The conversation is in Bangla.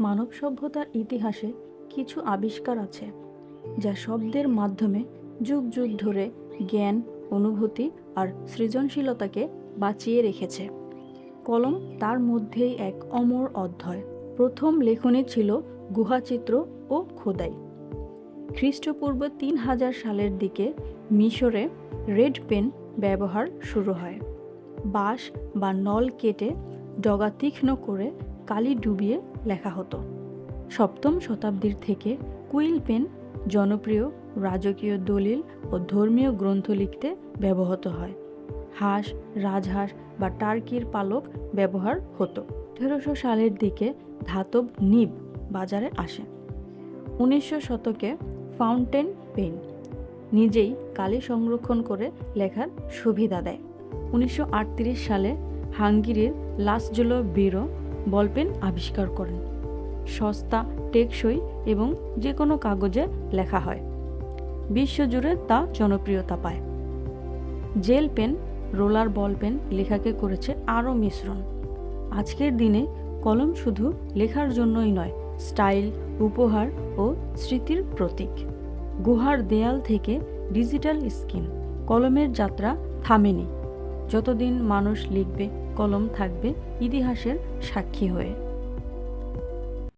মানব সভ্যতার ইতিহাসে কিছু আবিষ্কার আছে, যা শব্দের মাধ্যমে যুগ যুগ ধরে জ্ঞান, অনুভূতি আর সৃজনশীলতাকে বাঁচিয়ে রেখেছে। কলম তার মধ্যেই এক অমর অধ্যায়। প্রথম লেখনী ছিল গুহাচিত্র ও খোদাই। খ্রিস্টপূর্ব তিন হাজার সালের দিকে মিশরে রেড পেন ব্যবহার শুরু হয়। বাঁশ বা নল কেটে ডগা তীক্ষ্ণ করে কালি ডুবিয়ে লেখা হতো। সপ্তম শতাব্দীর থেকে কুইল পেন জনপ্রিয় রাজকীয় দলিল ও ধর্মীয় গ্রন্থ লিখতে ব্যবহৃত হয়। হাঁস, রাজহাঁস বা টার্কির পালক ব্যবহার হতো। আঠেরোশো সালের দিকে ধাতব নিব বাজারে আসে। উনিশশো শতকে ফাউন্টেন পেন নিজেই কালি সংরক্ষণ করে লেখার সুবিধা দেয়। উনিশশো আটত্রিশ সালে হাঙ্গেরির লাসজুলো বিরো বলপেন আবিষ্কার করেন। সস্তা, টেকসই এবং যে কোনো কাগজে লেখা হয়। বিশ্বজুড়ে তা জনপ্রিয়তা পায়। Gel pen, roller ball pen লেখাকে করেছে আরও মিশ্রণ। আজকের দিনে কলম শুধু লেখার জন্যই নয়, স্টাইল, উপহার ও স্মৃতির প্রতীক। গুহার দেয়াল থেকে ডিজিটাল স্কিন, কলমের যাত্রা থামেনি। যতদিন মানুষ লিখবে কলম থাকবে ইতিহাসের সাক্ষী হয়ে।